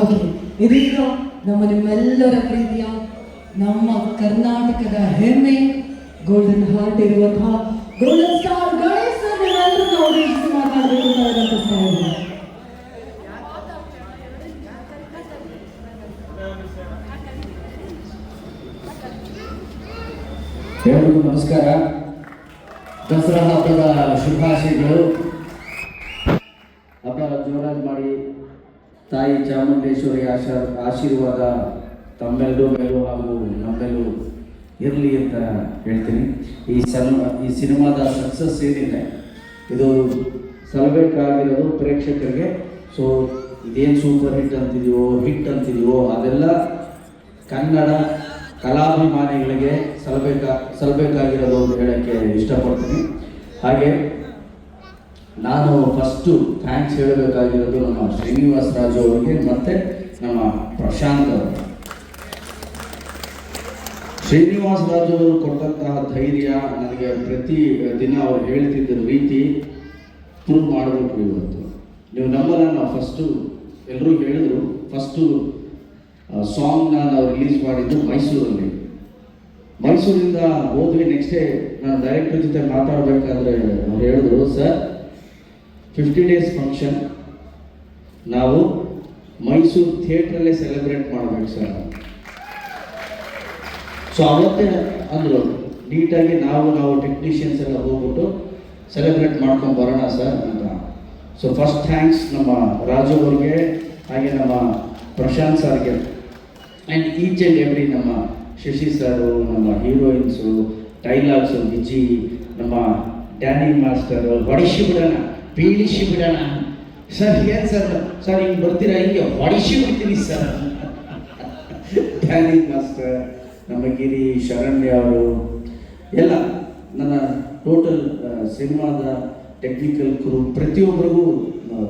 Okay ಇದೀಗ ನಮ್ಮ ನಿಮ್ಮೆಲ್ಲರ ಪ್ರೀತಿಯ ನಮ್ಮ ಕರ್ನಾಟಕದ ಹೆಮ್ಮೆ ಗೋಲ್ಡನ್ ಹಾರ್ಟ್ ಇರುವಂತಹ ಗೋಲ್ಡನ್ ಸ್ಟಾರ್ ಗಣೇಶ್ ನಿಮ್ಮೆಲ್ಲರನ್ನ ಉದ್ದೇಶಿಸಿ ಮಾತಾಡಬೇಕು ಅಂತ ವಿನಂತಿಸ್ತಾ ಇದ್ದೀನಿ ಎಲ್ರಿಗೂ ನಮಸ್ಕಾರ. ದಸರಾ ಹಬ್ಬದ ಶುಭಾಶಯಗಳು. ಹಬ್ಬ ಜೋರಾಗಿ ಮಾಡಿ. ತಾಯಿ ಚಾಮುಂಡೇಶ್ವರಿ ಆಶ, ಆಶೀರ್ವಾದ ತಮ್ಮೆಲ್ಲರೂ ಮೇಲೂ ಹಾಗೂ ನಮ್ಮೆಲ್ಲೂ ಇರಲಿ ಅಂತ ಹೇಳ್ತೀನಿ. ಈ ಸಿನಿಮಾ, ಈ ಸಿನಿಮಾದ ಸಕ್ಸಸ್ ಏನಿದೆ, ಇದು ಸಲ್ಲಬೇಕಾಗಿರೋದು ಪ್ರೇಕ್ಷಕರಿಗೆ. ಸೊ ಇದೇನು ಸೂಪರ್ ಹಿಟ್ ಅಂತಿದೆಯೋ ಹಿಟ್ ಅಂತಿದೆಯೋ, ಅದೆಲ್ಲ ಕನ್ನಡ ಕಲಾಭಿಮಾನಿಗಳಿಗೆ ಸಲ್ಲಬೇಕಾ ಸಲಬೇಕಾಗಿರೋದು ಅಂತ ಹೇಳೋಕ್ಕೆ ಇಷ್ಟಪಡ್ತೀನಿ. ಹಾಗೆ ನಾನು ಫಸ್ಟು ಥ್ಯಾಂಕ್ಸ್ ಹೇಳಬೇಕಾಗಿರೋದು ನಮ್ಮ ಶ್ರೀನಿವಾಸ ರಾಜು ಅವರಿಗೆ, ಮತ್ತು ನಮ್ಮ ಪ್ರಶಾಂತ್ ಅವರು. ಶ್ರೀನಿವಾಸ ರಾಜು ಅವರು ಕೊಟ್ಟಂತಹ ಧೈರ್ಯ ನನಗೆ ಪ್ರತಿ ದಿನ ಅವ್ರು ಹೇಳ್ತಿದ್ದ ರೀತಿ ಪ್ರೂವ್ ಮಾಡಬೇಕು ಇವತ್ತು. ನೀವು ನಂಬಲ್ಲ ನಾವು ಫಸ್ಟು ಎಲ್ಲರೂ ಹೇಳಿದ್ರು ಫಸ್ಟು ಸಾಂಗ್ನ ಅವ್ರು ರಿಲೀಸ್ ಮಾಡಿದ್ದು ಮೈಸೂರಲ್ಲಿ. ಮೈಸೂರಿಂದ ಹೋದ್ವಿ ನೆಕ್ಸ್ಟ್ ಡೇ ನಾನು ಡೈರೆಕ್ಟರ್ ಜೊತೆ ಮಾತಾಡಬೇಕಾದ್ರೆ ಅವ್ರು ಹೇಳಿದ್ರು ಸರ್ ಫಿಫ್ಟಿ ಡೇಸ್ ಫಂಕ್ಷನ್ ನಾವು ಮೈಸೂರು ಥಿಯೇಟ್ರಲ್ಲೇ ಸೆಲೆಬ್ರೇಟ್ ಮಾಡಬೇಕು ಸರ್. ಸೊ ಅವತ್ತೇ ಅಂದರು, ನೀಟಾಗಿ ನಾವು ನಾವು ಟೆಕ್ನಿಷಿಯನ್ಸ್ ಎಲ್ಲ ಹೋಗ್ಬಿಟ್ಟು ಸೆಲೆಬ್ರೇಟ್ ಮಾಡ್ಕೊಂಡು ಬರೋಣ ಸರ್ ಅಂತ. ಸೊ ಫಸ್ಟ್ ಥ್ಯಾಂಕ್ಸ್ ನಮ್ಮ ರಾಜು ಅವ್ರಿಗೆ, ಹಾಗೆ ನಮ್ಮ ಪ್ರಶಾಂತ್ ಸರ್ಗೆ. ಆ್ಯಂಡ್ ಈಚ್ ಆ್ಯಂಡ್ ಎವ್ರಿ ನಮ್ಮ ಶಶಿ ಸರು, ನಮ್ಮ ಹೀರೋಯಿನ್ಸು ಡೈಲಾಗ್ಸು ವಿಜಿ, ನಮ್ಮ ಡ್ಯಾನಿಂಗ್ ಮಾಸ್ಟರು ಹೊಡಿಸಿ ಬಿಡೋಣ ಬೀಳಿಸಿ ಬಿಡೋಣ ಸರ್, ಏನು ಸರ್? ಸರ್, ಹಿಂಗೆ ಬರ್ತೀರಾ? ಹಿಂಗೆ ಹೊಡಿಸಿ ಬಿಡ್ತೀನಿ ಸರ್. ಧ್ಯಾನಿ ಮಾಸ್ಟರ್, ನಮ್ಮ ಗಿರಿ ಶರಣ್ಯ ಅವರು, ಎಲ್ಲ ನನ್ನ ಟೋಟಲ್ ಸಿನಿಮಾದ ಟೆಕ್ನಿಕಲ್ ಕ್ರೂ ಪ್ರತಿಯೊಬ್ಬರಿಗೂ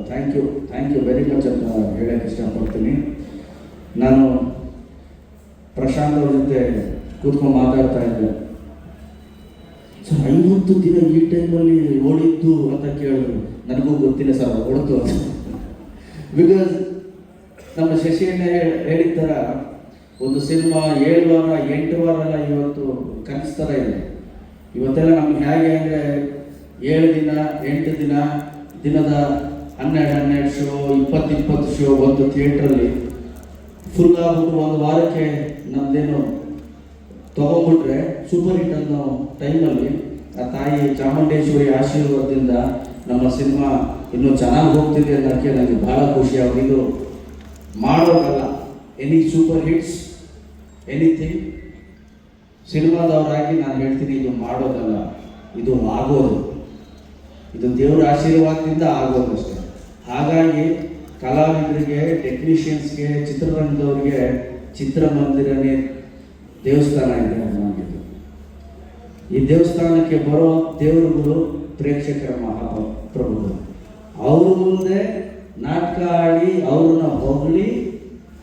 thank you thank you very much ಅಂತ ಹೇಳಕ್ಕೆ ಇಷ್ಟಪಡ್ತೀನಿ. ನಾನು ಪ್ರಶಾಂತ್ ಅವ್ರ ಜೊತೆ ಕೂತ್ಕೊಂಡು ಮಾತಾಡ್ತಾ ಇದ್ದೆ. ಸರ್, ಐವತ್ತು ದಿನ ಈ ಟೈಮಲ್ಲಿ ಓಡಿದ್ದು ಅಂತ ಕೇಳಿದ್ರು. ನನಗೂ ಗೊತ್ತಿಲ್ಲ ಸರ್ ಓಡ್ತು ಅಂತ. ಬಿಕಾಸ್ ನಮ್ಮ ಶಶಿಯಣ್ಣ ಹೇಳಿದ ಥರ ಒಂದು ಸಿನಿಮಾ ಏಳು ವಾರ, ಎಂಟು ವಾರ ಎಲ್ಲ ಇವತ್ತು ಕನಸು ಥರ ಇದೆ ಇವತ್ತೆಲ್ಲ ನಮ್ಗೆ ಹೇಗೆ ಅಂದರೆ ಏಳು ದಿನ, ಎಂಟು ದಿನ, ದಿನದ ಹನ್ನೆರಡು ಹನ್ನೆರಡು ಶೋ ಇಪ್ಪತ್ತು ಇಪ್ಪತ್ತು ಶೋ ಒಂದು ಥಿಯೇಟ್ರಲ್ಲಿ ಫುಲ್ ಆಗ್ಬಿಟ್ಟು ಒಂದು ವಾರಕ್ಕೆ ನಮ್ದೇನು ತಗೊಂಡ್ಬಿಟ್ರೆ ಸೂಪರ್ ಹಿಟ್ ಅನ್ನೋ ಟೈಮಲ್ಲಿ ಆ ತಾಯಿ ಚಾಮುಂಡೇಶ್ವರಿ ಆಶೀರ್ವಾದದಿಂದ ನಮ್ಮ ಸಿನಿಮಾ ಇನ್ನೂ ಚೆನ್ನಾಗಿ ಹೋಗ್ತಿದೆ ಅನ್ನೋಕ್ಕೆ ನನಗೆ ಭಾಳ ಖುಷಿ. ಇದು ಮಾಡೋದಲ್ಲ ಎನಿ ಸೂಪರ್ ಹಿಟ್ಸ್ ಎನಿಥಿಂಗ್ ಸಿನಿಮಾದವರಾಗಿ ನಾನು ಹೇಳ್ತೀನಿ, ಇದು ಮಾಡೋದಲ್ಲ ಇದು ಆಗೋದು. ಇದು ದೇವರ ಆಶೀರ್ವಾದದಿಂದ ಆಗೋದಷ್ಟೇ ಹಾಗಾಗಿ ಕಲಾವಿದರಿಗೆ ಟೆಕ್ನಿಷಿಯನ್ಸ್ಗೆ ಚಿತ್ರರಂಗದವ್ರಿಗೆ ಚಿತ್ರಮಂದಿರನೇ ದೇವಸ್ಥಾನ ಇದೆ ಅನ್ನೋದು ಈ ದೇವಸ್ಥಾನಕ್ಕೆ ಬರೋ ದೇವರುಗಳು ಪ್ರೇಕ್ಷಕರ ಮಹಾಪ್ರಭುಗಳು. ಅವ್ರ ಮುಂದೆ ನಾಟಕ ಆಡಿ ಅವ್ರನ್ನ ಹೊಗಳಿ,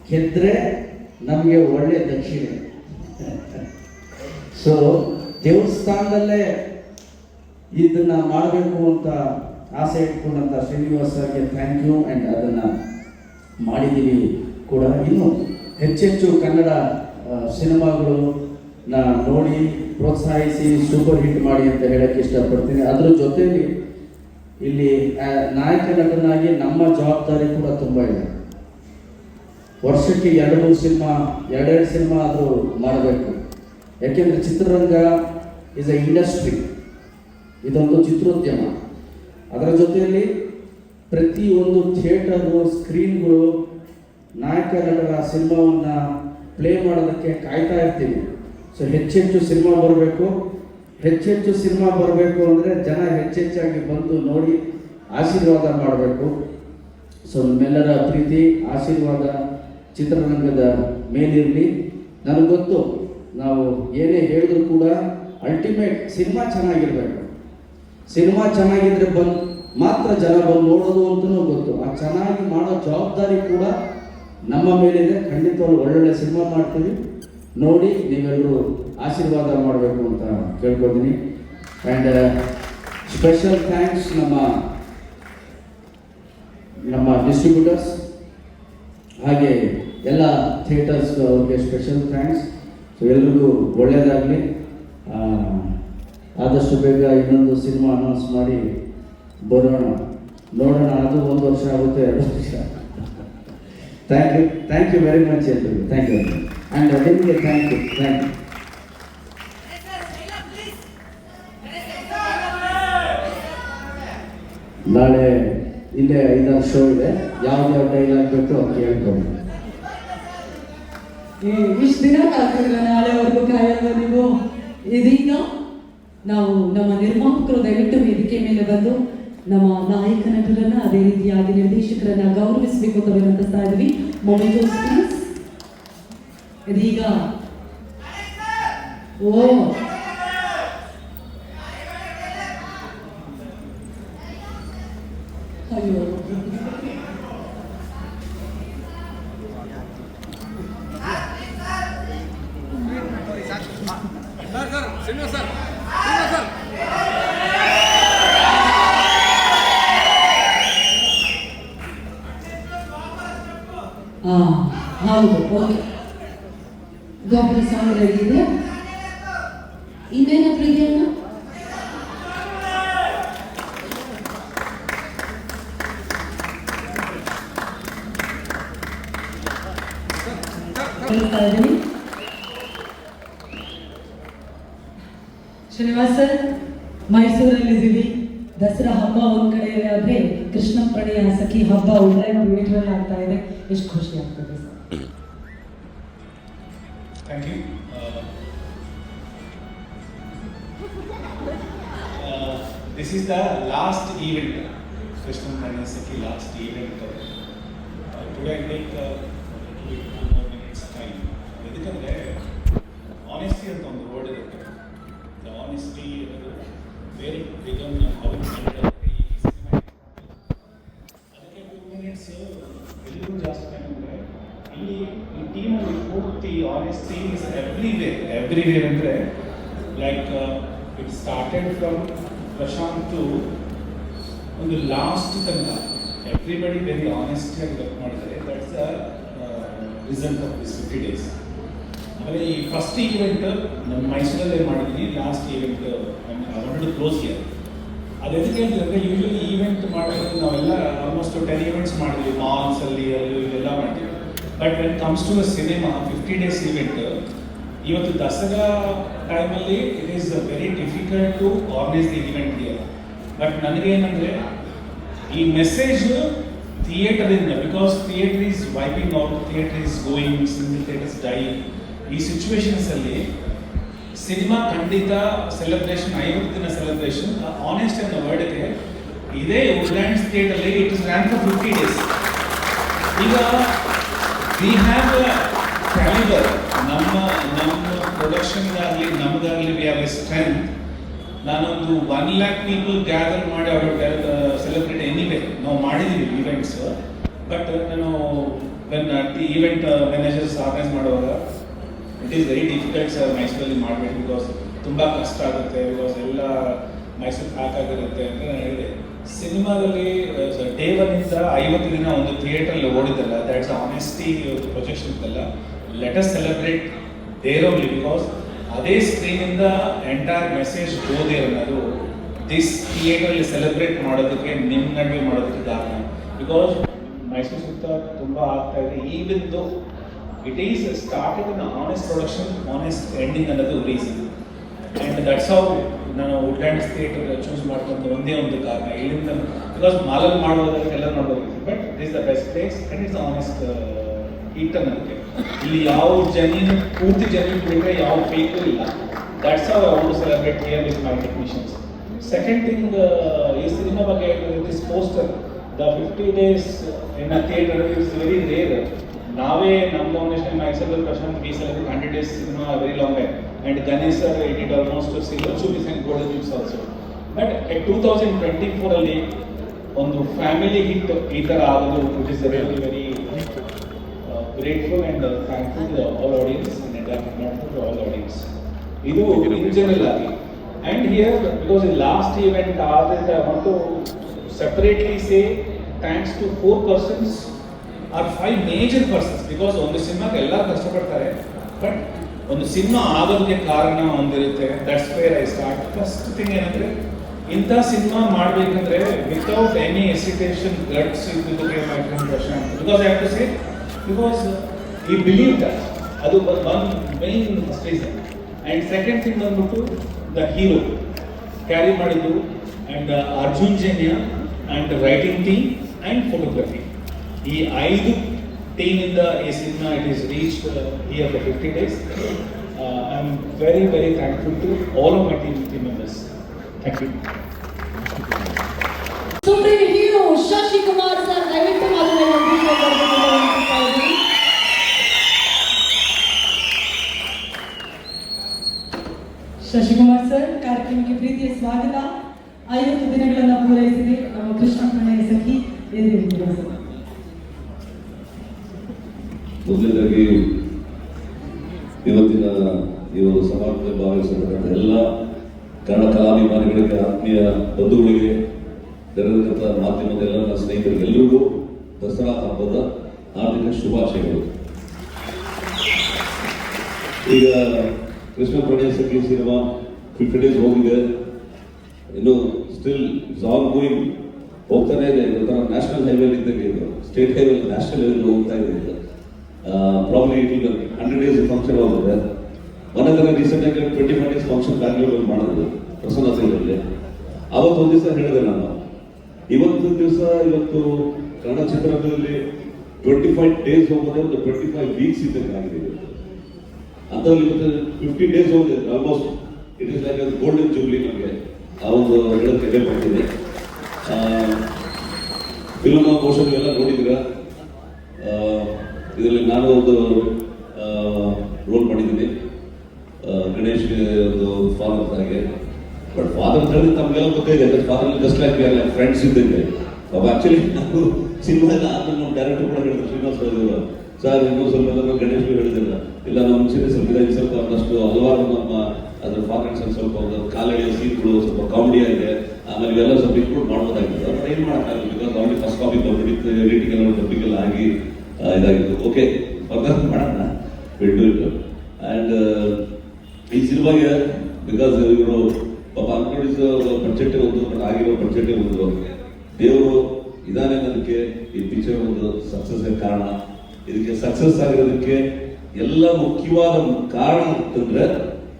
ಗೆದ್ರೆ ನಮಗೆ ಒಳ್ಳೆ ದಕ್ಷಿಣೆ. ಸೊ ದೇವಸ್ಥಾನದಲ್ಲೇ ಇದನ್ನ ಮಾಡಬೇಕು ಅಂತ ಆಸೆ ಇಟ್ಕೊಂಡಂತ ಶ್ರೀನಿವಾಸ್ ಸರ್ಗೆ ಥ್ಯಾಂಕ್ ಯು ಆ್ಯಂಡ್ ಅದನ್ನು ಮಾಡಿದ್ದೀವಿ ಕೂಡ. ಇನ್ನು ಹೆಚ್ಚೆಚ್ಚು ಕನ್ನಡ ಸಿನಿಮಾಗಳು ನೋಡಿ ಪ್ರೋತ್ಸಾಹಿಸಿ ಸೂಪರ್ ಹಿಟ್ ಮಾಡಿ ಅಂತ ಹೇಳಕ್ಕೆ ಇಷ್ಟಪಡ್ತೀನಿ. ಅದ್ರ ಜೊತೆಲಿ ಇಲ್ಲಿ ನಾಯಕ ನಟನಾಗಿ ನಮ್ಮ ಜವಾಬ್ದಾರಿ ಕೂಡ ತುಂಬ ಇದೆ. ವರ್ಷಕ್ಕೆ ಎರಡು ಮೂರು ಸಿನಿಮಾ, ಎರಡೆರಡು ಸಿನಿಮಾ ಆದರೂ ಮಾಡಬೇಕು. ಯಾಕೆಂದರೆ ಚಿತ್ರರಂಗ ಇಸ್ ಅ ಇಂಡಸ್ಟ್ರಿ ಇದೊಂದು ಚಿತ್ರೋದ್ಯಮ. ಅದರ ಜೊತೆಯಲ್ಲಿ ಪ್ರತಿಯೊಂದು ಥಿಯೇಟರು ಸ್ಕ್ರೀನ್ಗಳು ನಾಯಕ ನಟರ ಸಿನಿಮಾವನ್ನು ಪ್ಲೇ ಮಾಡೋದಕ್ಕೆ ಕಾಯ್ತಾ ಇರ್ತೀವಿ ಸೊ ಹೆಚ್ಚೆಚ್ಚು ಸಿನಿಮಾ ಬರಬೇಕು. ಹೆಚ್ಚೆಚ್ಚು ಸಿನಿಮಾ ಬರಬೇಕು ಅಂದರೆ ಜನ ಹೆಚ್ಚೆಚ್ಚಾಗಿ ಬಂದು ನೋಡಿ ಆಶೀರ್ವಾದ ಮಾಡಬೇಕು. ಸೊ ನಿಮ್ಮೆಲ್ಲರ ಪ್ರೀತಿ, ಆಶೀರ್ವಾದ ಚಿತ್ರರಂಗದ ಮೇಲಿರಲಿ. ನನಗೆ ಗೊತ್ತು, ನಾವು ಏನೇ ಹೇಳಿದ್ರು ಕೂಡ ಅಲ್ಟಿಮೇಟ್ ಸಿನಿಮಾ ಚೆನ್ನಾಗಿರಬೇಕು. ಸಿನಿಮಾ ಚೆನ್ನಾಗಿದ್ರೆ ಬಂದು ಮಾತ್ರ ಜನ ಬಂದು ನೋಡೋದು ಅಂತಲೂ ಗೊತ್ತು. ಆ ಚೆನ್ನಾಗಿ ಮಾಡೋ ಜವಾಬ್ದಾರಿ ಕೂಡ ನಮ್ಮ ಮೇಲಿದೆ. ಖಂಡಿತವಾಗ್ಲೂ ಒಳ್ಳೊಳ್ಳೆ ಸಿನಿಮಾ ಮಾಡ್ತೀವಿ. ನೋಡಿ ನೀವೆಲ್ಲರೂ ಆಶೀರ್ವಾದ ಮಾಡಬೇಕು ಅಂತ ಕೇಳ್ಕೊತೀನಿ ಆ್ಯಂಡ್ ಸ್ಪೆಷಲ್ ಥ್ಯಾಂಕ್ಸ್ ನಮ್ಮ ನಮ್ಮ ಡಿಸ್ಟ್ರಿಬ್ಯೂಟರ್ಸ್ ಹಾಗೆ ಎಲ್ಲ ಥಿಯೇಟರ್ಸ್ ಅವ್ರಿಗೆ ಸ್ಪೆಷಲ್ ಥ್ಯಾಂಕ್ಸ್ ಸೊ ಎಲ್ರಿಗೂ ಒಳ್ಳೆಯದಾಗಲಿ ಆದಷ್ಟು ಬೇಗ ಇನ್ನೊಂದು ಸಿನಿಮಾ ಅನೌನ್ಸ್ ಮಾಡಿ ಬರೋಣ. ನೋಡೋಣ, ಅದು ಒಂದು ವರ್ಷ ಆಗುತ್ತೆ, ಎರಡು ವರ್ಷ. Thank you thank you very much ಎಲ್ರಿಗೂ. ಥ್ಯಾಂಕ್ ಯು ಆ್ಯಂಡ್ ನಿಮಗೆ ಥ್ಯಾಂಕ್ ಯು ಥ್ಯಾಂಕ್ ಯು ನಾಳೆ ಇಲ್ಲೇ ಐದಾರು ಶೋ ಇದೆ. ಯಾವ್ದು ಡೈಲಾಗ್ ಬೇಕು ಅವ್ರು ಕೇಳ್ಕೊಂಡು ಇಷ್ಟು ದಿನ ಕಾಯ್ತಿಲ್ಲ ನಾಳೆವರೆಗೂ ಕಾಯಲ್ವ ನೀವು? ಇದೀಗ ನಾವು ನಮ್ಮ ನಿರ್ಮಾಪಕರು ದಯವಿಟ್ಟು ವೇದಿಕೆ ಮೇಲೆ ಬಂದು ನಮ್ಮ ನಾಯಕ ನಟರನ್ನ ಅದೇ ರೀತಿಯಾಗಿ ನಿರ್ದೇಶಕರನ್ನ ಗೌರವಿಸಬೇಕು ಅಂತ ವಿನಂತಿಸ್ತಾ ಇದ್ವಿ ಮೊಮೆಂಟೋಸ್ ಪ್ಲೀಸ್ ಇದೀಗ ಓ ಅಯ್ಯೋ sir sir Srinivas sir Srinivas sir ಹಾ ಹೌದು ಓಕೆ ಗೋಪುರ ಸಾಂಗ್ ರೆಡಿ ಇದೆ ಇನ್ನೇನಾದ್ರೂ ಇದೆಯಲ್ಲ ಕಲಿಸ್ತಾ ಇದ್ದೀನಿ ಶ್ರೀನಿವಾಸ್ ಸರ್ ಮೈಸೂರಲ್ಲಿದ್ದೀವಿ ದಸರಾ ಹಬ್ಬ ಒಂದ್ ಕಡೆ ಇದೆ ಆದ್ರೆ ಕೃಷ್ಣ ಪ್ರಣಯ ಸಖಿ ಹಬ್ಬ ಒಳ್ಳೆ ಮೀಟರಲ್ಲಿ ಆಗ್ತಾ ಇದೆ ಎಷ್ಟು ಖುಷಿ ಆಗ್ತದೆ sir Thank you. Uh, uh, this is the last event, Krishnan Pranasaki last event. Uh, today I take uh, two more minutes time. ಎದಕ್ಕಂದ್ರೆ honesty ಅಂತ ಒಂದು Started from Prashant ಒಂದು ಲಾಸ್ಟ್ ತನಕ. ಎವ್ರಿಬಡಿ ವೆರಿ ಆನೆಸ್ಟಿಯಾಗಿ ವರ್ಕ್ ಮಾಡಿದ್ದಾರೆ. That's the result of this fifty days ಆಮೇಲೆ ಈ first event ನಮ್ಮ ಮೈಸೂರಲ್ಲೇ ಮಾಡಿದ್ದೀನಿ ಲಾಸ್ಟ್ ಈವೆಂಟ್ ಒಂದು ಕ್ಲೋಸ್ ಇಯರ್ ಅದು ಎದಕ್ಕೆ ಅಂತಂದರೆ ಯೂಶಲಿ ಈವೆಂಟ್ ಮಾಡೋದು ನಾವೆಲ್ಲ ಆಲ್ಮೋಸ್ಟ್ ಟೆನ್ ಈವೆಂಟ್ಸ್ ಮಾಡಿದ್ವಿ. ಮಾಲ್ಸ್ ಅಲ್ಲಿ ಅಲ್ಲಿ ಇವೆಲ್ಲ ಮಾಡ್ತೀವಿ. But when comes to cinema fifty days event ಇವತ್ತು ದಸರಾ ಟೈಮಲ್ಲಿ it is very difficult to organise the event year but ನನಗೇನಂದರೆ ಈ message ಥಿಯೇಟರಿಂದ because theatre is wiping out theatre is going single theatres die ಈ ಸಿಚುವೇಶನ್ಸಲ್ಲಿ cinema ಖಂಡಿತ celebration ಐವತ್ತು ದಿನ celebration honest ಅನ್ನೋ ವರ್ಡ್ಗೆ ಇದೇ Woodlands ಥಿಯೇಟರ್ಲಿ it is rank for fifty days ಈಗ ವಿ ಹ್ಯಾವ್ ಕ್ಯಾಲಿಬರ್ ನಮ್ಮ ನಮ್ಮ ಪ್ರೊಡಕ್ಷನ್ಗಾಗಲಿ ನಮಗಾಗಲಿ ವಿ ಹ್ಯಾವ್ ಎ ಸ್ಟ್ರೆಂತ್ ನಾನೊಂದು ಒನ್ ಲ್ಯಾಕ್ ಪೀಪಲ್ ಗ್ಯಾದರ್ ಮಾಡಿ ಅವರು ಸೆಲೆಬ್ರೇಟ್ ಎನಿವೇ ನಾವು ಮಾಡಿದ್ದೀವಿ ಈವೆಂಟ್ಸ್ ಬಟ್ ನಾನು when the event managers organise ಮಾಡುವಾಗ it is very difficult sir ಮೈಸೂರಲ್ಲಿ ಮಾಡಬೇಕು ಬಿಕಾಸ್ ತುಂಬ ಕಷ್ಟ ಆಗುತ್ತೆ ಬಿಕಾಸ್ ಎಲ್ಲ ಮೈಸೂರು ಪ್ಯಾಕ್ ಆಗಿರುತ್ತೆ ಅಂತ ನಾನು ಹೇಳಿದೆ. ಸಿನಿಮಾದಲ್ಲಿ ಡೇ ಒನ್ನಿಂದ ಐವತ್ತು ದಿನ ಒಂದು ಥಿಯೇಟ್ರಲ್ಲಿ ಓಡಿದಲ್ಲ ದ್ಯಾಟ್ಸ್ ಆನೆಸ್ಟಿ ಪ್ರೊಜೆಕ್ಷನ್ ಇದ್ದಲ್ಲ let us celebrate there only because ಅದೇ ಸ್ಕ್ರೀನಿಂದ ಎಂಟೈರ್ ಮೆಸೇಜ್ ಓದಿ ಅನ್ನೋದು ದಿಸ್ ಥಿಯೇಟ್ರಲ್ಲಿ ಸೆಲೆಬ್ರೇಟ್ ಮಾಡೋದಕ್ಕೆ ನಿಮ್ಮ ನಡುವೆ ಮಾಡೋದಕ್ಕೆ ಕಾರಣ. ಬಿಕಾಸ್ ಮೈಸೂರು ಸುತ್ತ ತುಂಬ ಆಗ್ತಾ ಇದೆ. Even though it is started in honest production honest ending ಅನ್ನೋದು ರೀಸನ್ ಆ್ಯಂಡ್ ದಟ್ಸ್ ಹೌ ನಾನು ವುಡ್ಲ್ಯಾಂಡ್ಸ್ ಥಿಯೇಟರ್ ಚೂಸ್ ಮಾಡ್ಕೊಂಡು ಒಂದೇ ಒಂದು ಕಾರಣ. ಇಲ್ಲಿಂದ ಬಿಕಾಸ್ ಮಾಲಲ್ಲಿ ಮಾಡೋದಕ್ಕೆಲ್ಲ ನೋಡೋದಿಲ್ಲ ನೋಡೋದು but is the best place and it's honest eat ಅನ್ನೋದಕ್ಕೆ. ಇಲ್ಲಿ ಯಾವ ಜನಿನ ಪೂರ್ತಿ ಜಮೀನು ಬಿಟ್ಟರೆ ಯಾವ ಫೇಕು ಇಲ್ಲ. That's all I want celebrate here with my technicians second thing ಈ ಸಿನಿಮಾ ಬಗ್ಗೆ this poster the fifty days in a theatre is very rare ನಾವೇ ನಮ್ಮ foundation Mysuru Prashanth be celebrate hundred days cinema very long back and Ganesh sir it it almost silver jubilees and golden jubilees also but two thousand twenty ಫೋರಲ್ಲಿ ಒಂದು family hit ಈ ಥರ ಆಗೋದು it is very very grateful and thankful to all audience and to all audience ಇದು in general ಆಗಿ and here because in last event ಆದ್ರಿಂದ ಮತ್ತು separately say thanks to four persons or five major persons because ಒಂದು ಸಿನಿಮಾಗೆ ಎಲ್ಲರೂ ಕಷ್ಟಪಡ್ತಾರೆ. But ಒಂದು cinema ಆಗೋದಕ್ಕೆ ಕಾರಣ ಒಂದಿರುತ್ತೆ. That's where I start first thing ಏನಂದ್ರೆ ಇಂಥ ಸಿನಿಮಾ ಮಾಡಬೇಕಂದ್ರೆ ವಿತೌಟ್ ಎನಿ ಎಸಿಟೇಷನ್ ಗಟ್ಸ್ ಇದ್ದು Prashanth because I have to say because I believe that ಅದು one main reason and second thing ಬಂದ್ಬಿಟ್ಟು ದ ಹೀರೋ ಕ್ಯಾರಿ ಮಾಡಿದ್ದು and Arjun Janya and writing team and photography ಈ ಐದು ಟೀಮಿಂದ ಈ cinema it is reach here for fifty days I am very very thankful to all of my team team members thank you supreme hero Shashikumar sir ದಯವಿಟ್ಟು ಅದನ್ನ ವಂದಿಸ್ತಾ ಇದ್ದೀನಿ. Shashikumar sir ಕಾರ್ಯಕ್ರಮಕ್ಕೆ ಪ್ರೀತಿಯ ಸ್ವಾಗತ ಐವತ್ತು ದಿನಗಳನ್ನು ಪೂರೈಸಿದೆ ನಮ್ಮ ಕೃಷ್ಣ ಪ್ರಣಯ ಸಖಿ ಎದುರಿದ್ದೀರಾ ಸರ್ ಮೊದಲನೇದಾಗಿ ಇವತ್ತಿನ ಈ ಒಂದು ಸಮಾರಂಭದಲ್ಲಿ ಭಾಗವಹಿಸಿರ್ತಕ್ಕಂಥ ಎಲ್ಲ ಕನ್ನಡ ಕಲಾಭಿಮಾನಿಗಳಿಗೆ ಆತ್ಮೀಯ ಬಂಧುಗಳಿಗೆ ತೆರೆದಂಥ ಮಾಧ್ಯಮದ ಎಲ್ಲ ನನ್ನ ಸ್ನೇಹಿತರಿಗೆ ಎಲ್ಲರಿಗೂ ದಸರಾ ಹಬ್ಬದ ಹಾರ್ದಿಕ ಶುಭಾಶಯಗಳು ಈಗ Krishna Sakhi cinema fifty days ಹೋಗಿದೆ. ಇನ್ನು ಸ್ಟಿಲ್ ಆಲ್ ಗೋಯಿಂಗ್ ಹೋಗ್ತಾನೆ ಇದೆ. ಒಂಥರ ನ್ಯಾಷನಲ್ ಹೈವೇ ಇದ್ದಂಗೆ ಇದು. ಸ್ಟೇಟ್ ಹೈವೇ ನ್ಯಾಷನಲ್ ಹೈವೇ ಹೋಗ್ತಾ ಇದೆ ಇದು ಪ್ರಾಬ್ಲಿ ಇಲ್ಲ ಹಂಡ್ರೆಡ್ ಡೇಸ್ ಫಂಕ್ಷನ್ ಹೋಗಿದೆ ಮೊನ್ನೆ ತನಕ ರೀಸೆಂಟ್ ಆಗಿ ಟ್ವೆಂಟಿ ಫೈವ್ ಡೇಸ್ ಫಂಕ್ಷನ್ ಬ್ಯಾಂಗ್ಳೂರಲ್ಲಿ ಮಾಡಿದ್ರು. ಪ್ರಸನ್ನ ಸಿಂಗಲ್ಲಿ ಅವತ್ತು ಒಂದು ದಿವಸ ಹೇಳಿದೆ ನಾನು. ಇವತ್ತು ದಿವಸ ಇವತ್ತು ಕನ್ನಡ ಚಿತ್ರರಂಗದಲ್ಲಿ ಟ್ವೆಂಟಿ ಫೈವ್ ಡೇಸ್ ಹೋಗೋದೇ ಒಂದು ಟ್ವೆಂಟಿ ಫೈವ್ ವೀಕ್ಸ್ ಇದ್ದಂಗೆ ಆಗಿದೆ. ಇವತ್ತು ಮತ್ತೆ ಇವತ್ತು ಫಿಫ್ಟಿ ಡೇಸ್ ಹೋಗಿದೆ almost it is like golden jubilee ನಮಗೆ. ಆ ಒಂದು ಹೇಳಕ್ಕೆ ಹೆಮ್ಮೆ ಬರ್ತಿದೆ ಫಿಲಮ್ ಬಹುಶಃ ಎಲ್ಲ ನೋಡಿದ್ದೀರಾ? ಇದರಲ್ಲಿ ನಾನು ಒಂದು ರೋಲ್ ಮಾಡಿದ್ದೀನಿ. ಗಣೇಶ್ ಗಣೇಶ್ಗೆ ಒಂದು ಫಾದರ್ ಆಗಿ ಬಟ್ ಫಾದರ್ ಅಂತ ಹೇಳಿದ್ರೆ ತಮಗೆಲ್ಲ ಗೊತ್ತಿದೆ ಫಾದರ್ ಜಸ್ಟ್ ಲೈಕ್ ಫ್ರೆಂಡ್ಸ್ ಇದ್ದಂಗೆ. ಅವಾಗ ಆ್ಯಕ್ಚುಲಿ ನಾವು ಸಿನಿಮಾ ಆದ್ಮೇಲೆ ನಮ್ಮ ಡೈರೆಕ್ಟರ್ ಕೂಡ ಹೇಳಿದ್ರು ಶ್ರೀನಿವಾಸ್ ಸರ್, ಇನ್ನೂ ಸ್ವಲ್ಪ ನಮ್ಮ ಗಣೇಶ್ ಹೇಳಿದಿಲ್ಲ ಇಲ್ಲ, ನಮ್ಮ ಮುಂಚೆನೆ ಸಂವಿಧಾನ ಸ್ವಲ್ಪ ಒಂದಷ್ಟು ಹಲವಾರು ನಮ್ಮ ಅದ್ರ ಫಾರ್ಮೇಶನ್ ಸ್ವಲ್ಪ ಒಂದು ಸೀಟ್ಗಳು ಸ್ವಲ್ಪ ಕಾಮಿಡಿ ಆಗಿದೆ. ಆಮೇಲೆ ಇವೆಲ್ಲ ಸ್ವಲ್ಪ ಇಂಪ್ರೂವ್ ಮಾಡ್ಬೋದಾಗಿತ್ತು. ಅದನ್ನ ಏನು ಮಾಡೋಕ್ಕಾಗಲ್ಲ ಬಿಕಾಸ್ ಆಲ್ರೆಡಿ ಫಸ್ಟ್ ಕಾಪಿ ಬಂದ್ಬಿಟ್ಟಿತ್ತು ರೇಟಿಂಗ್ ಎಲ್ಲ ಡಬ್ಬಿಂಗ್ ಆಗಿ ಇದಾಗಿತ್ತು. ಓಕೆ ಫರ್ದರ್ ಮಾಡೋಣ. ವಿಲ್ ಡೂ ಇಟ್ ಆ್ಯಂಡ್ ಈ ಸಿನಿಮಾಗೆ ಬಿಕಾಸ್ ಇವರು ಪಾಪ ಅನ್ಕೊಂಡಿದ್ದ ಬಜೆಟ್ ಒಂದು ಬಟ್ ಆಗಿರೋ ಬಜೆಟ್ ಒಂದು. ದೇವರು ಇದಾನೆ ನನಗೆ ಈ ಪಿಕ್ಚರ್ ಒಂದು ಸಕ್ಸಸ್ಗೆ ಕಾರಣ. ಇದಕ್ಕೆ ಸಕ್ಸಸ್ ಆಗಿರೋದಕ್ಕೆ ಎಲ್ಲ ಮುಖ್ಯವಾದ ಕಾರಣ ಅಂತಂದ್ರೆ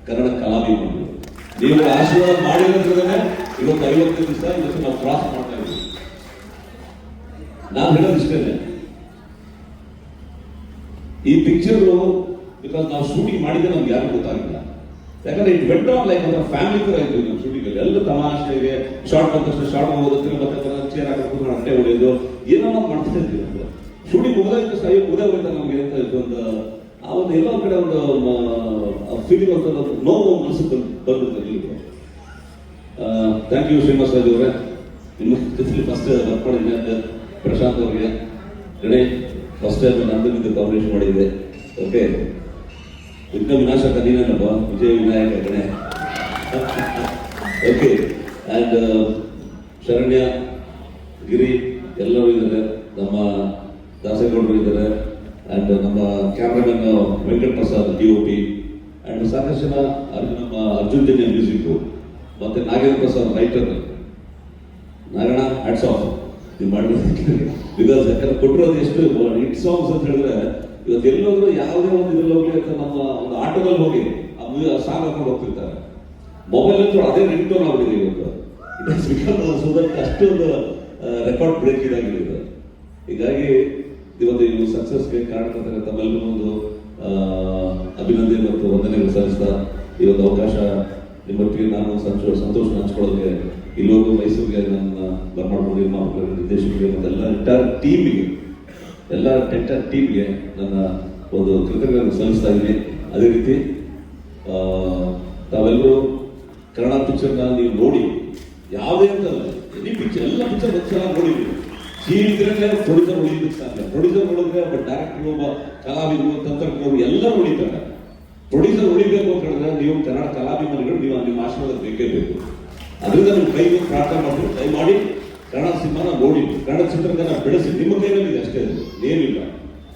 ಕನ್ನಡ ಕಲಾಭಿಮಾನಿಗಳು ನೀವು ಆಶೀರ್ವಾದ ಮಾಡಿರೋದ್ರೇ ಇವತ್ತು ಐವತ್ತು ದಿವಸ ಇವತ್ತು ನಾವು ಕ್ರಾಸ್ ಮಾಡ್ತಾ ಇದ್ದೀವಿ. ನಾನು ಹೇಳೋದು ಈ ಪಿಕ್ಚರ್ ಬಿಕಾಸ್ ನಾವು ಶೂಟಿಂಗ್ ಮಾಡಿದ್ರೆ ನಮ್ಗೆ ಯಾರು ಗೊತ್ತಾಗಿಲ್ಲ. ಯಾಕಂದ್ರೆ ಇಟ್ ವೆಂಟ್ ಆನ್ ಲೈಕ್ ಅಂದ್ರೆ ಫ್ಯಾಮಿಲಿ ತರ ಇದ್ವಿ ನಮ್ಮ ಶೂಟಿಂಗ್ ಅಲ್ಲಿ. ಎಲ್ಲ ತಮಾಷೆಗೆ ಶಾರ್ಟ್ ಬಂದ ತಕ್ಷಣ ಶಾರ್ಟ್ ಹೋಗೋದು ಮತ್ತೆ ಚೇರ್ ಹಾಕೊಂಡು ಅಟ್ಟೆ ಹೊಡೆಯೋದು, ಏನೋ ನಾವು ಮಾಡ್ತಾ ಇದ್ವಿ ಶೂಟಿಂಗ್ ಮುಗಿದಾಯ್ತು ಸಹ ಮುಗಿದೇ ಹೋಯ್ತಾ ನಮ್ಗೆ ಅಂತ ಒಂದು, ಆ ಒಂದು ಎಲ್ಲೋ ಕಡೆ ಒಂದು ಫೀಲಿಂಗ್ ಅಂತ ನೋವು ಮನಸ್ಸು ಬಂದಿತ್ತು ಇಲ್ಲಿಗೆ. ಥ್ಯಾಂಕ್ ಯು ಶ್ರೀನಿವಾಸ ರಾಜ್ ಅವರೇ. ನಿಮ್ಮ ಜೊತೆಲಿ ಫಸ್ಟ್ ವರ್ಕ್ ಮಾಡಿದ್ದೆ ಪ್ರಶಾಂತ್ ಅವರಿಗೆ. ಗಣೇಶ್ ಫಸ್ಟ್ ಟೈಮ್ ನಂದು ನಿಂತು ಕಾಂಬಿನೇಷನ್ ಮಾಡಿದ್ದೆ ಓಕೆ ವಿಘ್ನ ವಿನಾಶಕ ನೀನೇನಪ್ಪ ವಿಜಯ ವಿನಾಯಕ ಗಣೆ ಓಕೆ ಆ್ಯಂಡ್ ಶರಣ್ಯ, ಗಿರಿ, ಎಲ್ಲರೂ ಇದ್ದಾರೆ. ನಮ್ಮ ದಾಸೇಗೌಡರು ಇದ್ದಾರೆ ಆ್ಯಂಡ್ ನಮ್ಮ cameraman Venkat Prasad D O P and ಸಾಕಷ್ಟು ಜನ ಅರ್ಜುನ್ ನಮ್ಮ ಅರ್ಜುನ್ ಜನ್ಯ ಮ್ಯೂಸಿಕ್ ಮತ್ತೆ Nagendra Prasad writer Narayana hats off ನೀವು ಮಾಡಬೇಕು ಬಿಕಾಸ್ ಯಾಕಂದ್ರೆ ಕೊಟ್ಟಿರೋದು ಎಷ್ಟು ಹಿಟ್ ಸಾಂಗ್ಸ್ ಅಂತ ಹೇಳಿದ್ರೆ ಇವತ್ತು ಎಲ್ಲೋದ್ರು ಯಾವುದೇ ಒಂದು ಇದ್ರಲ್ಲಿ ಹೋಗಲಿ ಅಂತ ನಮ್ಮ ಒಂದು ಆಟೋದಲ್ಲಿ ಹೋಗಿ ಆ ಸಾಂಗ್ ಹಾಕೊಂಡು ಹೋಗ್ತಿರ್ತಾರೆ. ಮೊಬೈಲ್ ಅಂತೂ ಅದೇ ರಿಂಗ್ ಆಗಿದೆ ಇವತ್ತು. ಇಟ್ ಇಸ್ ಬಿಕಾಸ್ ಅಷ್ಟೊಂದು ರೆಕಾರ್ಡ್ ಬ್ರೇಕ್ ಇದಾಗಿದೆ ಇದು. ಹೀಗಾಗಿ ಇವತ್ತು ಈ ಸಕ್ಸಸ್ಗೆ ಕಾರಣಕರ್ತರ ತಮ್ಮೆಲ್ಲರೂ ಒಂದು ಅಭಿನಂದನೆ ಮತ್ತು ವಂದನೆಗಳು ಸಲ್ಲಿಸ್ತಾ ಈ ಒಂದು ಅವಕಾಶ ನಿಮ್ಮೊಟ್ಟಿಗೆ ನಾನು ಸಂತೋಷ ಸಂತೋಷ ಹಂಚ್ಕೊಳ್ಳೋಕೆ ಇಲ್ಲೋಗು ಮೈಸೂರಿಗೆ ನನ್ನ ಬರ್ಮಾಡ್ಕೊಂಡು ನಿರ್ಮಾಪಕರು ನಿರ್ದೇಶಕರಿಗೆ ಮತ್ತು ಎಲ್ಲ ಎಂಟರ್ ಟೀಮಿಗೆ ಎಲ್ಲ ಎಂಟರ್ ಟೀಮ್ಗೆ ನನ್ನ ಒಂದು ಕೃತಜ್ಞತೆ ಸಲ್ಲಿಸ್ತಾ ಇದ್ದೀನಿ. ಅದೇ ರೀತಿ ತಾವೆಲ್ಲರೂ ಕನ್ನಡ ಪಿಕ್ಚರ್ನ ನೀವು ನೋಡಿ, ಯಾವುದೇ ಅಂತಲ್ಲ ಎನಿ ಪಿಕ್ಚರ್ ಎಲ್ಲ ಪಿಕ್ಚರ್ ಚೆನ್ನಾಗಿ ಸಲ ನೋಡಿದ್ವಿ ಜೀವಿತರಲ್ಲೇ ಪ್ರೊಡ್ಯೂಸರ್ ಹೊಡಿಲಿಕ್ಕೆ ಪ್ರೊಡ್ಯೂಸರ್ ಹೊಡಿದ್ರೆ ಒಬ್ಬ ಡೈರೆಕ್ಟರ್ ಒಬ್ಬ ಕಲಾವಿದರು ತಂತ್ರಜ್ಞರು ಎಲ್ಲರೂ ಹೊಡಿತಾರೆ. ಪ್ರೊಡ್ಯೂಸರ್ ಹೊಡಿಬೇಕು ಅಂತ ಹೇಳಿದ್ರೆ ನೀವು ಕನ್ನಡ ಕಲಾಭಿಮಾನಿಗಳು, ನೀವು ನಿಮ್ಮ ಆಶೀರ್ವಾದ ಬೇಕೇ ಬೇಕು. ಅದರಿಂದ ನೀವು ಕೈಗೆ ಪ್ರಾರ್ಥನೆ ಮಾಡಿ ದಯಮಾಡಿ ಕನ್ನಡ ಸಿನಿಮಾನ ನೋಡಿ. ಕನ್ನಡ ಚಿತ್ರರಂಗನ ಬೆಳೆಸಿ. ನಿಮ್ಮ ಕೈನಲ್ಲಿ ಅಷ್ಟೇ ಏನಿಲ್ಲ.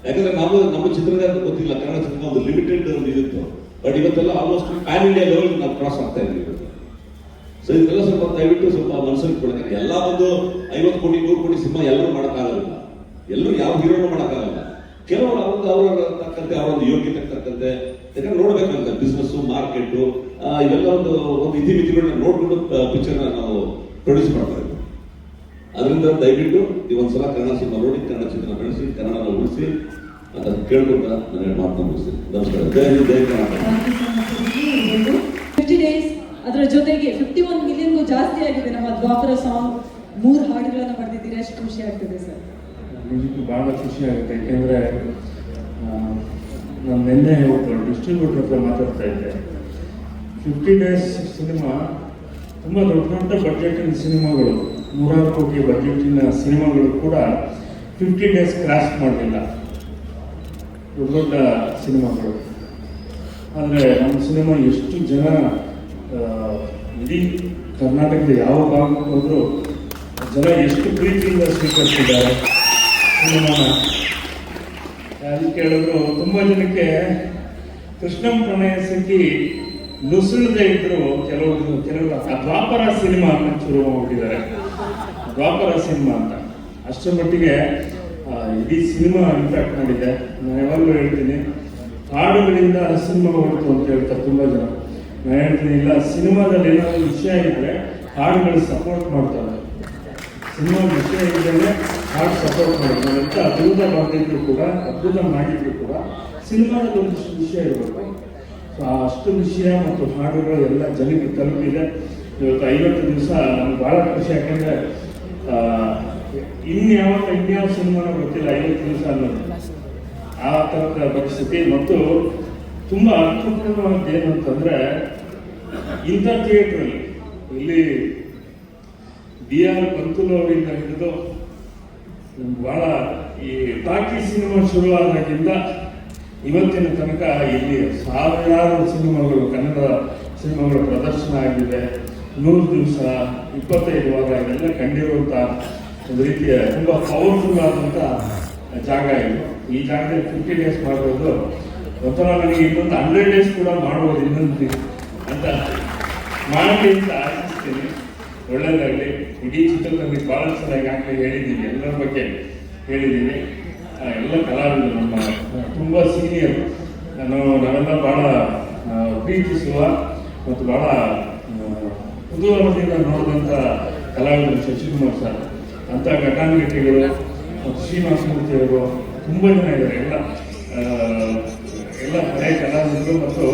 ಯಾಕಂದ್ರೆ ನಾವು ನಮ್ಮ ಚಿತ್ರರಂಗ ಗೊತ್ತಿಲ್ಲ. ಕನ್ನಡ ಸಿನಿಮಾ ಒಂದು ಲಿಮಿಟೆಡ್ ಒಂದು ಇದಿತ್ತು. ಬಟ್ ಇವತ್ತೆಲ್ಲ ಆಲ್ಮೋಸ್ಟ್ ಪ್ಯಾನ್ ಇಂಡಿಯಾ ಲೆವೆಲ್ ನಾವು ಕ್ರಾಸ್ ಆಗ್ತಾ ಇದ್ದೀವಿ. ಸೊ ಇದಕ್ಕೆಲ್ಲ ಸ್ವಲ್ಪ ದಯವಿಟ್ಟು ಸ್ವಲ್ಪ ಮನಸ್ಸಲ್ಲಿ ಇಟ್ಕೊಳ್ಳಿ ಎಲ್ಲ ಒಂದು ಐವತ್ತು ಕೋಟಿ, ನೂರು ಕೋಟಿ ಸಿನಿಮಾ ಎಲ್ಲರೂ ಮಾಡೋಕ್ಕಾಗಲ್ಲ. ಎಲ್ಲರೂ ಯಾವ ಹೀರೋನು ಮಾಡೋಕ್ಕಾಗಲ್ಲ. ಕೆಲವರು ಅವ್ರದ್ದು ಅವರ ತಕ್ಕಂತೆ ಅವರ ಒಂದು ಯೋಗ್ಯತೆ ತಕ್ಕಂತೆ. ಯಾಕಂದ್ರೆ ನೋಡ್ಬೇಕಂತ ಬಿಸ್ನೆಸ್ ಮಾರ್ಕೆಟ್ ಇವೆಲ್ಲ ಒಂದು ಒಂದು ಇತಿಮಿತಿಗಳನ್ನ ನೋಡ್ಕೊಂಡು ಪಿಕ್ಚರ್ನ ನಾವು ಪ್ರೊಡ್ಯೂಸ್ ಮಾಡ್ತಾ ಇದ್ದೀವಿ. ಅದರಿಂದ ದಯವಿಟ್ಟು ಈ ಒಂದ್ಸಲ ಕನ್ನಡ ಸಿನಿಮಾ ನೋಡಿ, ಕನ್ನಡ ಚಿತ್ರ ಬೆಳೆಸಿ, ಕನ್ನಡನ ಉಳಿಸಿ ಅಂತ ಕೇಳ್ಕೊಂಡ ನನಗೆ ಮಾತನ್ನ ನಮಸ್ಕಾರ. ಜಯ ಹಿಂದ್, ಜೈ ಕರ್ನಾಟಕ. ಅದರ ಜೊತೆಗೆ ಫಿಫ್ಟಿ ಒನ್ ಮಿಲಿಯನ್ಗೂ ಜಾಸ್ತಿ ಆಗಿದೆ ನಮ್ಮ ದ್ವಾಪರ ಸಾಂಗ್ ಮೂರು ಹಾಡುಗಳನ್ನು ಬರೆದಿದ್ದೀರಿ ಎಷ್ಟು ಖುಷಿ ಆಗ್ತದೆ ಸರ್. ನಿಜಕ್ಕೂ ಬಹಳ ಖುಷಿ ಆಗುತ್ತೆ. ಯಾಕೆಂದ್ರೆ ನಾನು ನಿನ್ನೆ ಒಬ್ಬ ಡಿಸ್ಟ್ರಿಬ್ಯೂಟರ್ ಹತ್ರ ಮಾತಾಡ್ತಾ ಇದ್ದೆ. ಫಿಫ್ಟಿ ಡೇಸ್ ಸಿನಿಮಾ ತುಂಬ ದೊಡ್ಡ ದೊಡ್ಡ ಬಜೆಟಿನ ಸಿನಿಮಾಗಳು ನೂರಾರು ಕೋಟಿ ಬಜೆಟಿನ ಸಿನಿಮಾಗಳು ಕೂಡ ಫಿಫ್ಟಿ ಡೇಸ್ ಕ್ರಾಸ್ ಮಾಡಲಿಲ್ಲ. ದೊಡ್ಡ ದೊಡ್ಡ ಸಿನಿಮಾಗಳು ಆದರೆ, ನಮ್ಮ ಸಿನಿಮಾ ಎಷ್ಟು ಜನ ಇಡೀ ಕರ್ನಾಟಕದ ಯಾವ ಭಾಗಕ್ಕೆ ಹೋದರೂ ಜನ ಎಷ್ಟು ಪ್ರೀತಿಯಿಂದ ಸ್ವೀಕರಿಸಿದ್ದಾರೆ ಯಾರು ಕೇಳಿದ್ರು, ತುಂಬ ಜನಕ್ಕೆ ಕೃಷ್ಣಂ ಪ್ರಣಯ ಸಿಕ್ಕಿ ನುಸುಳದೆ ಇದ್ರು ಕೆಲವರು ಕೆಲವರು ಆ ದ್ವಾಪರ ಸಿನಿಮಾ ಅಂತ ಶುರು ಮಾಡಿಬಿಟ್ಟಿದ್ದಾರೆ. ದ್ವಾಪರ ಸಿನಿಮಾ ಅಂತ. ಅಷ್ಟರ ಮಟ್ಟಿಗೆ ಇಡೀ ಸಿನಿಮಾ ಇಂಪ್ಯಾಕ್ಟ್ ಮಾಡಿದೆ. ನಾನು ಯಾವಾಗಲೂ ಹೇಳ್ತೀನಿ, ಹಾಡುಗಳಿಂದ ಸಿನಿಮಾ ಹೊರತು ಅಂತ ಹೇಳ್ತಾರೆ ತುಂಬ ಜನ. ಇಲ್ಲ, ಸಿನಿಮಾದಲ್ಲಿ ಏನಾದರೂ ವಿಷಯ ಇದ್ದರೆ ಹಾಡುಗಳು ಸಪೋರ್ಟ್ ಮಾಡ್ತಾರೆ. ಸಿನಿಮಾ ವಿಷಯ ಇದ್ದರೆ ಹಾಡು ಸಪೋರ್ಟ್ ಮಾಡ್ತಾರೆ. ಅಂತ ಅದ್ಭುತ ಮಾಡಿದ್ರು ಕೂಡ, ಅದ್ಭುತ ಮಾಡಿದ್ರು ಕೂಡ ಸಿನಿಮಾದಲ್ಲಿ ಒಂದಿಷ್ಟು ವಿಷಯ ಇರಬೇಕು. ಸೊ ಅಷ್ಟು ವಿಷಯ ಮತ್ತು ಹಾಡುಗಳು ಎಲ್ಲ ಜನಕ್ಕೆ ತಲುಪಿದೆ. ಇವತ್ತು ಐವತ್ತು ದಿವಸ ನಮ್ಗೆ ಭಾಳ ಖುಷಿ, ಯಾಕಂದ್ರೆ ಇನ್ಯಾವ ಇನ್ಯಾವ ಸಿನಿಮಾನ ಗೊತ್ತಿಲ್ಲ, ಐವತ್ತು ದಿವಸ ಅನ್ನೋದು. ಆ ಥರದ ಪರಿಸ್ಥಿತಿ. ಮತ್ತು ತುಂಬ ಅರ್ಥಪೂರ್ಣವಾದ ಏನು ಇಂಥ ಥಿಯೇಟ್ರಲ್ಲಿ ಇಲ್ಲಿ ಬಿ ಆರ್ ಪಂತುಲ್ ಅವರಿಂದ ಹಿಡಿದು ಬಹಳ ಈ ಟಾಕಿ ಸಿನಿಮಾ ಶುರುವಾದಾಗಿಂದ ಇವತ್ತಿನ ತನಕ ಇಲ್ಲಿ ಸಾವಿರಾರು ಸಿನಿಮಾಗಳು ಕನ್ನಡ ಸಿನಿಮಾಗಳು ಪ್ರದರ್ಶನ ಆಗಿದೆ. ನೂರು ದಿವಸ, ಇಪ್ಪತ್ತೈದು ವಾರ ಇದೆಲ್ಲ ಕಂಡಿರುವಂಥ ಒಂದು ರೀತಿಯ ತುಂಬ ಪವರ್ಫುಲ್ ಆದಂಥ ಜಾಗ ಇದು. ಈ ಜಾಗದಲ್ಲಿ ಫಿಫ್ಟಿ ಡೇಸ್ ಮಾಡೋದು ಒಂಥರ ನನಗೆ ಇನ್ನೊಂದು ಹಂಡ್ರೆಡ್ ಡೇಸ್ ಕೂಡ ಮಾಡ್ಬೋದು ಇನ್ನೊಂದು ಅಂತ ಮಾಡಿ ಅಂತ ಆಶಿಸ್ತೀನಿ. ಒಳ್ಳೆಯದಾಗಲಿ ಇಡೀ ಚಿತ್ರದಲ್ಲಿ ಭಾಳ ಚೆನ್ನಾಗಿ ಆಗಲಿ ಹೇಳಿದ್ದೀನಿ. ಎಲ್ಲರ ಬಗ್ಗೆ ಹೇಳಿದ್ದೀನಿ. ಎಲ್ಲ ಕಲಾವಿದರು ನಮ್ಮ ತುಂಬ ಸೀನಿಯರ್ ನಾನು, ನಾವೆಲ್ಲ ಭಾಳ ಪ್ರೀತಿಸುವ ಮತ್ತು ಭಾಳ ಕುತೂಹಲದಿಂದ ನೋಡಿದಂಥ ಕಲಾವಿದರು ಶಶಿಕುಮಾರ್ ಸರ್. ಅಂಥ ಘಟಾನುಘಟಿಗಳು ಮತ್ತು ಶ್ರೀನಿವಾಸ ಮೂರ್ತಿಯವರು ತುಂಬ ಜನ ಇದ್ದಾರೆ. ಎಲ್ಲ ಎಲ್ಲ ಹಳೆಯ ಕಲಾವಿದರು ಮತ್ತು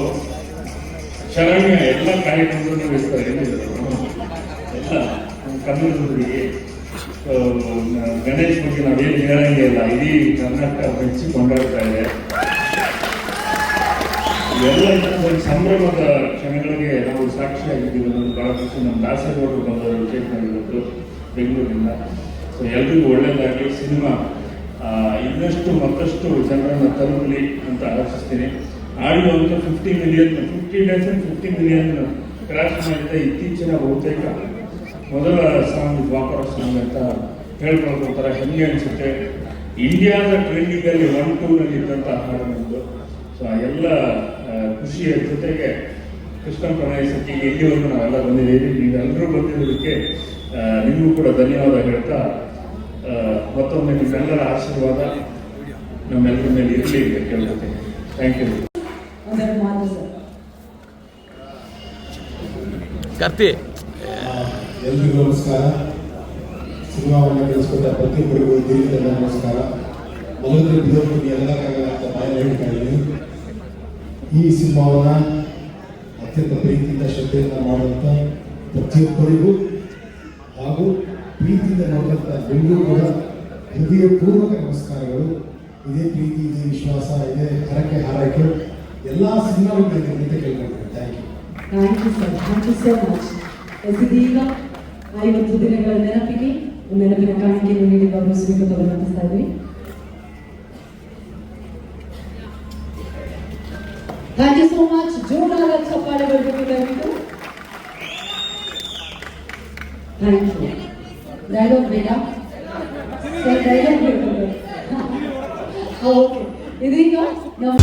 ಶರಣ್ಯ ಎಲ್ಲ ಕಾರ್ಯಕ್ರಮಗಳನ್ನು ನಡೆಸ್ತಾರೆ ಏನಿದೆ ಎಲ್ಲ ನ- ಗಣೇಶ್ ಬಗ್ಗೆ ನಾವೇನು ಹೇಳಂಗೆ ಇಲ್ಲ. ಇಡೀ ಕರ್ನಾಟಕ ಮೆಚ್ಚಿ ಕೊಂಡಾಡ್ತಾ ಇದೆ. ಎಲ್ಲ ಒಂದು ಸಂಭ್ರಮದ ಕ್ಷಣಗಳಿಗೆ ನಾವು ಸಾಕ್ಷಿಯಾಗಿದ್ದೀವಿ ಅನ್ನೋದು ಬಹಳ ಖುಷಿ. ನಮ್ಮ ದಾಸಗೌಡರು ಬಂದವರು ವಿಶೇಷವಾಗಿರೋದು ಬೆಂಗಳೂರಿನಿಂದ ಸೊ, ಎಲ್ರಿಗೂ ಒಳ್ಳೆಯದಾಗಲಿ ಸಿನಿಮಾ ಇನ್ನಷ್ಟು ಮತ್ತಷ್ಟು ಜನರನ್ನು ತಲುಪಲಿ ಅಂತ ಆಶಿಸ್ತೀನಿ. ಆಡಿರುವಂಥ fifty million fifty days fifty million crash ಮಾಡಿದ ಇತ್ತೀಚಿನ ಬಹುತೇಕ ಮೊದಲ ಸಾಂಗ್ ದ್ವಾಪರ ಸಾಂಗ್ ಅಂತ ಹೇಳ್ಕೊಂಡು ಒಂಥರ ಹೆಮ್ಮೆ ಅನಿಸುತ್ತೆ. ಇಂಡಿಯಾದ ಟ್ರೆಂಡಿಂಗಲ್ಲಿ ಒನ್ ಟೂನಲ್ಲಿ ಇದ್ದಂಥ ಹಾಡು ನಮ್ಮದು ಸೊ ಆ ಎಲ್ಲ ಖುಷಿಯ ಜೊತೆಗೆ ಕೃಷ್ಣ ಪ್ರಣಯ ಸತಿ ಎಲ್ಲಿವರೆಗೂ ನಾವೆಲ್ಲ ಬಂದಿದ್ದೀವಿ. ನೀವೆಲ್ಲರೂ ಬಂದಿರೋದಕ್ಕೆ ನಿಮಗೂ ಕೂಡ ಧನ್ಯವಾದ ಹೇಳ್ತಾ ಮತ್ತೊಮ್ಮೆ ನಿಮ್ಮೆಲ್ಲರ ಆಶೀರ್ವಾದ ನಮ್ಮೆಲ್ಲರ ಮೇಲೆ ಇರಲಿ ಅಂತ ಥ್ಯಾಂಕ್ ಯು ಸರ್ ಕರ್ತಿ. ಎಲ್ರಿಗೂ ನಮಸ್ಕಾರ. ಸಿನಿಮಾವನ್ನು ಕಲಿಸ್ಕೊಟ್ಟ ಪ್ರತಿಯೊಬ್ಬರಿಗೂ ದೇವಿಗೆ ನಮಸ್ಕಾರ. ಮೊದಲು ಬಿಜೆಪಿ ಎಲ್ಲ ಅಂತ ಬಾಯಲ್ಲಿ ಹೇಳ್ತಾ ಇದ್ದೀನಿ. ಈ ಸಿನಿಮಾವನ್ನು ಅತ್ಯಂತ ಪ್ರೀತಿಯಿಂದ, ಶ್ರದ್ಧೆಯಿಂದ ಮಾಡುವಂಥ ಪ್ರತಿಯೊಬ್ಬರಿಗೂ ಹಾಗೂ ಪ್ರೀತಿಯಿಂದ ನೋಡುವಂಥ ಬೆಂಗಳೂರು ಕೂಡ ಹೃದಯಪೂರ್ವಕ ನಮಸ್ಕಾರಗಳು. ಇದೇ ಪ್ರೀತಿ, ಇದೇ ವಿಶ್ವಾಸ, ಇದೇ ಹರಕೆ ಹಾರೈಕೆ. ಎಲ್ಲ ಸಿನಿಮಾಗಳು ಅಂತ ಕೇಳ್ಕೊಳ್ತೀನಿ thank you thank you sir thank you so much ಇದೀಗ ಐವತ್ತು ದಿನಗಳ ನೆನಪಿಗೆ ನೆನಪಿನ ಕಾಣಿಕೆಯನ್ನು ನೀಡಿ ಗೌರವಿಸಬೇಕು ಅಂತ ವಿನಂತಿಸ್ತಾ ಇದ್ವಿ ಥ್ಯಾಂಕ್ ಯು ಸೋ ಮಚ್ ಜೋರಾದ ಚಪ್ಪಾಳೆ ಬರಬೇಕು ದಯವಿಟ್ಟು ಥ್ಯಾಂಕ್ ಯು ಡೈಲಾಗ್ ಬೇಡ ಸರ್ ಡೈಲಾಗ್ ಬೇಕು ಓಕೆ ಇದೀಗ ನಾವು